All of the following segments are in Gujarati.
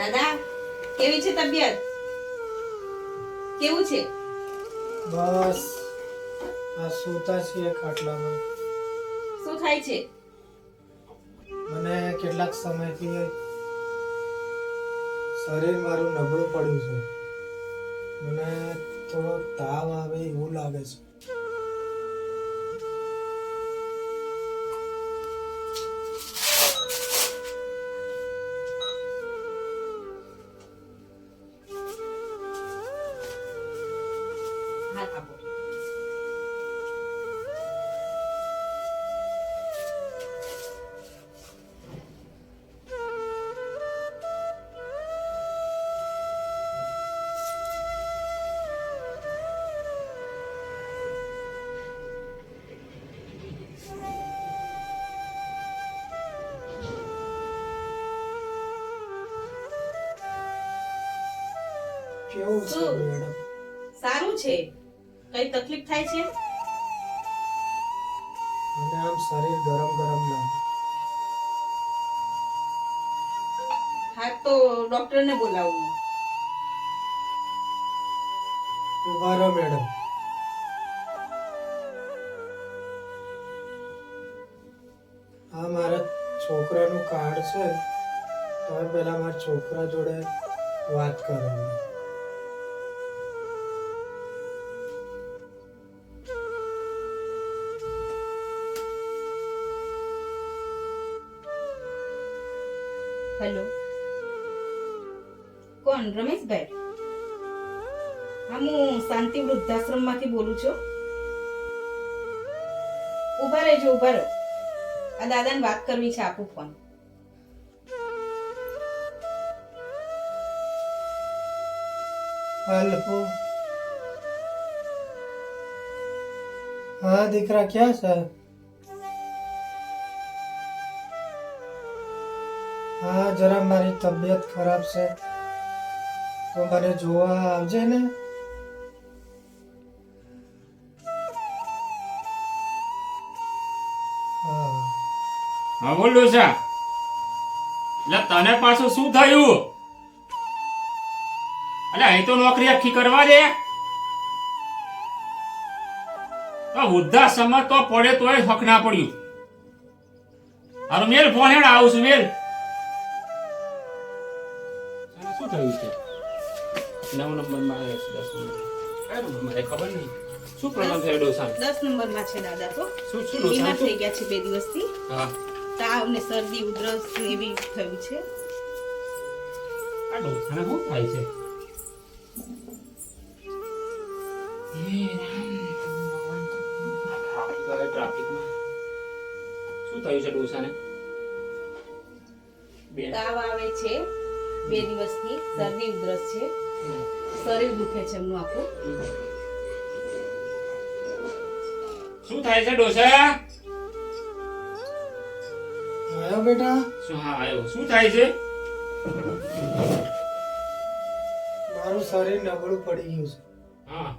દાદા કેવી છે તબિયત? કેવું છે? બસ. આ સૂતા છીએ ખાટલામાં. શું થાય છે? મને કેટલાક સમયથી શરીર મારું નબળું પડ્યું છે. મને થોડો તાવ આવે એવું લાગે છે. કેવું છે મેડમ. સારું છે. કઈ તકલીફ થાય છે? મને આમ શરીર ગરમ ગરમ લાગે. હા તો ડોક્ટરને બોલાવું. ઊભા રહો મેડમ. આ મારા છોકરાનું કાર્ડ છે. તમે પહેલા મારા છોકરા જોડે વાત કરો. હેલો કોણ? રમેશભાઈ? હા, હું શાંતિ વૃદ્ધાશ્રમમાંથી બોલું છું. ઊભા રહેજો ઊભા રહો. આ દાદાને વાત કરવી છે, આપું ફોન હેલો. હા, દીકરા, ક્યાં છે? જરા મારી તબિયત ખરાબ છે. તો મને જોવા આવજે ને. બોલ ડોસા એટલે તને પાછું શું થયું? એટલે અહીં તો નોકરી આખી કરવા દે. તો વૃદ્ધાશ્રમમાં તો પડે તોય હક ના પડ્યું. હારું, મેલ, ફોન હેડ, આવું છું, મેલ. શું થયું છે? નવ નંબરમાં આવે છે દસ નંબર કયો નંબર મને ખબર નહીં. શું પ્રોબ્લેમ થયો ડોસા? દસ નંબરમાં છે દાદા તો. શું શું બીમાર થઈ ગયા છે બે દિવસથી. હા. તાવ ને શરદી ઉધરસ ને એવી થયું છે. આ ડોસાને શું થાય છે? ટ્રાફિકમાં. શું થયું છે ડોસાને? તાવ આવે છે. બે દિવસથી શરદી ઉધરસ છે. શરીર દુખે છે એમનું આખું. શું થાય છે ડોસા આવ્યો બેટા? શું હા આવ્યો શું થાય છે? મારું શરીર નબળું પડી ગયું છે. હા.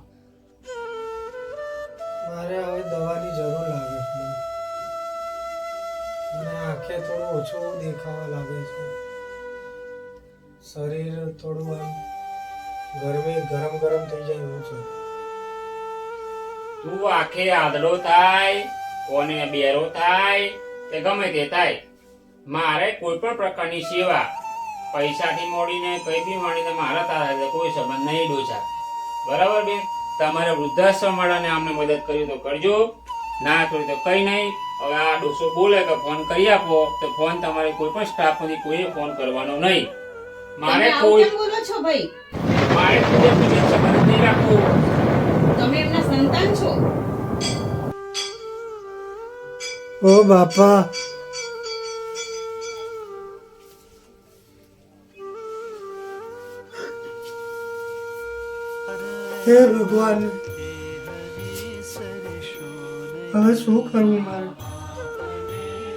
મારે હવે દવાની જરૂર લાગે છે. મને. મને આંખે થોડું ઓછું દેખાવા લાગે છે. શરીર થોડું આમ ગરમી, ગરમ ગરમ થઈ જાય એવું છે. તું આખે આદલો થાય, કોને બેરો થાય કે ગમે તે થાય. મારે કોઈ પણ પ્રકારની સેવા, પૈસાથી મોડીને કઈ બી મળીને મારા તારા કોઈ સંબંધ નહીં ડોસા બરાબર બેન? તમારે વૃદ્ધાશ્રમ વાળાને અમને મદદ કરી તો કરજો. ના કર્યું તો કઈ નહીં. હવે આ ડોસો બોલે કે ફોન કરી આપો, તો ફોન તમારે કોઈ પણ સ્ટાફમાંથી કોઈએ ફોન કરવાનો નહીં. મારે કોઈ બોલો છો ભાઈ? મારે કોઈ બીજો સંબંધ નહીં રાખવું. તમે એમના સંતાન છો? ઓ બાપા. હે ભગવાન. હવે શું કરવું મારે?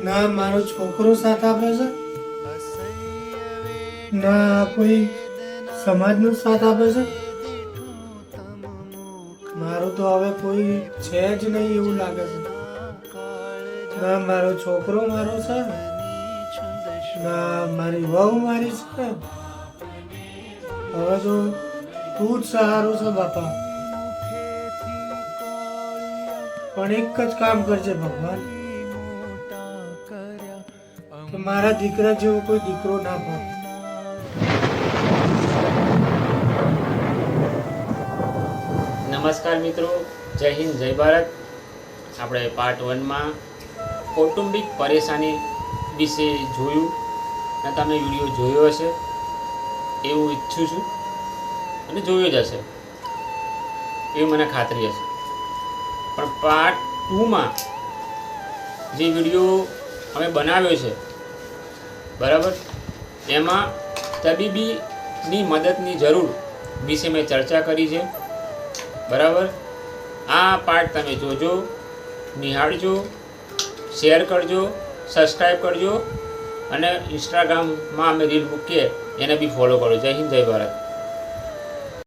ના મારો છોકરો સાથ આપે છે? ના, કોઈ સમાજનો સાથ આપે છે? મારું તો હવે કોઈ છે જ નહીં એવું લાગે છે. ના, મારો છોકરો મારો છે. ના, મારી વહુ મારી છે. હવે તો તું જ સહારો છે, બાપા. પણ એક જ કામ કરજે ભગવાન. મારા દીકરા જેવો કોઈ દીકરો ના પામે નમસ્કાર મિત્રો, જય હિન્દ, જય ભારત. આપણે પાર્ટ વનમાં કૌટુંબિક પરેશાની વિશે જોયું અને તમે વીડિયો જોયો હશે, એવું ઈચ્છું છું. અને જોયો જ હશે. એવી મને ખાતરી હશે. પણ પાર્ટ ટુમાં જે વીડિયો અમે બનાવ્યો છે, બરાબર? એમાં તબીબીની મદદની જરૂર વિશે મેં ચર્ચા કરી છે. બરાબર? આ પાર્ટ તમે જોજો, નિહાળજો શેર કરજો સબસ્ક્રાઈબ કરજો અને ઇન્સ્ટાગ્રામમાં અમે રીલ મૂકીએ, એને બી ફોલો કરો. જય હિન્દ, જય ભારત.